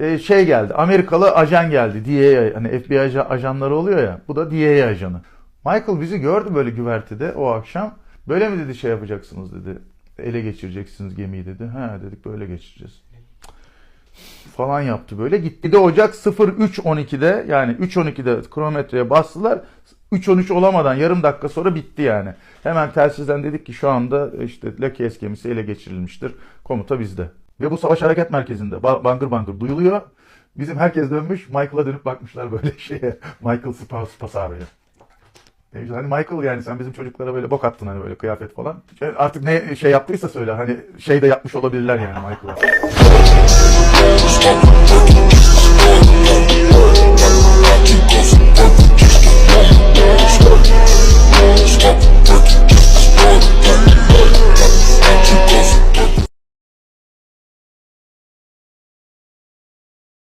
e, şey geldi. Amerikalı ajan geldi. DEA hani FBI aja- ajanları oluyor ya. Bu da DEA ajanı. Michael bizi gördü böyle güvertede o akşam. Böyle mi dedi şey yapacaksınız dedi. Ele geçireceksiniz gemiyi dedi. Ha dedik böyle geçireceğiz. Falan yaptı böyle. Gitti de Ocak 03.12'de yani 3.12'de kronometreye bastılar. 3.13 olamadan yarım dakika sonra bitti yani. Hemen telsizden dedik ki şu anda işte Lakes gemisi ele geçirilmiştir. Komuta bizde. Ve bu savaş hareket merkezinde. Ba- bangır bangır duyuluyor. Bizim herkes dönmüş. Michael'a dönüp bakmışlar böyle şeye. Michael Spas. Ne güzel. Hani Michael yani sen bizim çocuklara böyle bok attın hani böyle kıyafet falan. E, Artık ne şey yaptıysa söyle. Hani şey de yapmış olabilirler yani Michael'a.